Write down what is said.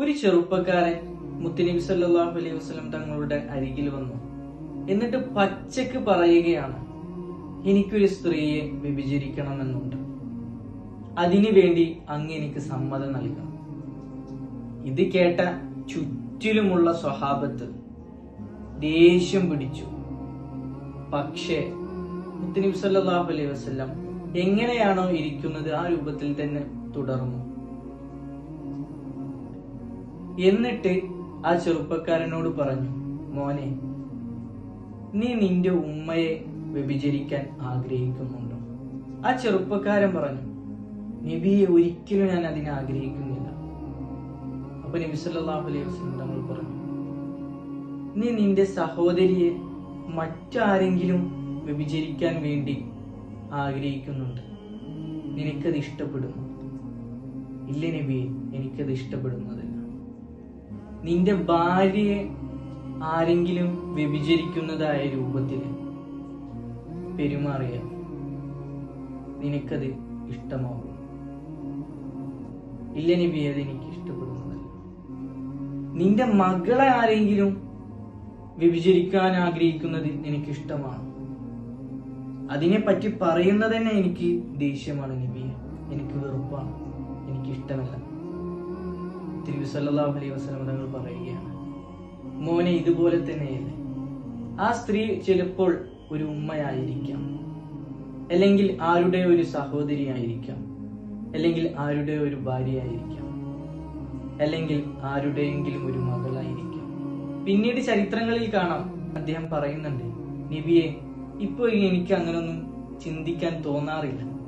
ഒരു ചെറുപ്പക്കാരൻ മുത്തനബി സല്ലാഹു അലൈഹി വസ്ലം തങ്ങളുടെ അരികിൽ വന്നു. എന്നിട്ട് പച്ചക്ക് പറയുകയാണ് എനിക്കൊരു സ്ത്രീയെ വ്യഭിചരിക്കണമെന്നുണ്ട്. അതിനു വേണ്ടി അങ്ങ് എനിക്ക് സമ്മതം നൽകണം. ഇത് കേട്ട ചുറ്റിലുമുള്ള സ്വഹാബത്ത് ദേഷ്യം പിടിച്ചു. പക്ഷേ മുത്തനബി സല്ലാഹു അലൈഹി വസ്ലം എങ്ങനെയാണോ ഇരിക്കുന്നത് ആ രൂപത്തിൽ തന്നെ തുടർന്നു. എന്നിട്ട് ആ ചെറുപ്പക്കാരനോട് പറഞ്ഞു മോനെ നീ നിന്റെ ഉമ്മയെ വ്യഭിചരിക്കാൻ ആഗ്രഹിക്കുന്നുണ്ടോ? ആ ചെറുപ്പക്കാരൻ പറഞ്ഞു നബിയെ ഒരിക്കലും ഞാൻ അതിനെ ആഗ്രഹിക്കുന്നില്ല. അപ്പൊ നബി സല്ലല്ലാഹു അലൈഹി വസല്ലം തങ്ങൾ പറഞ്ഞു നീ നിന്റെ സഹോദരിയെ മറ്റാരെങ്കിലും വ്യഭിചരിക്കാൻ വേണ്ടി ആഗ്രഹിക്കുന്നുണ്ട്? നിനക്കത് ഇഷ്ടപ്പെടുന്നു ഇല്ല നബിയെ എനിക്കത് ഇഷ്ടപ്പെടുന്നതല്ല. നിന്റെ ഭാര്യയെ ആരെങ്കിലും വ്യഭിചരിക്കുന്നതായ രൂപത്തിൽ പെരുമാറിയ നിനക്കത് ഇഷ്ടമാവും ഇല്ല നബി അത് എനിക്ക് ഇഷ്ടപ്പെടുന്നതല്ല. നിന്റെ മകളെ ആരെങ്കിലും വ്യഭിചരിക്കാൻ ആഗ്രഹിക്കുന്നത് എനിക്ക് ഇഷ്ടമാണ്. അതിനെ പറ്റി പറയുന്നത് തന്നെ എനിക്ക് ദേഷ്യമാണ് നബി. എനിക്ക് വെറുപ്പാണ്. എനിക്ക് ഇഷ്ടമല്ല. തിരുവി സല്ലല്ലാഹു അലൈഹി വസല്ലം തങ്ങൾ പറയുകയാണ് മോനെ ഇതുപോലെ തന്നെയല്ലേ? ആ സ്ത്രീ ചിലപ്പോൾ ഒരു ഉമ്മയായിരിക്കാം. അല്ലെങ്കിൽ ആരുടെ ഒരു സഹോദരിയായിരിക്കാം. അല്ലെങ്കിൽ ആരുടെ ഒരു ഭാര്യയായിരിക്കാം. അല്ലെങ്കിൽ ആരുടെയെങ്കിലും ഒരു മകളായിരിക്കാം. പിന്നീട് ചരിത്രങ്ങളിൽ കാണാം അദ്ദേഹം പറയുന്നുണ്ട് നബിയെ ഇപ്പോൾ എനിക്ക് അങ്ങനൊന്നും ചിന്തിക്കാൻ തോന്നാറില്ല.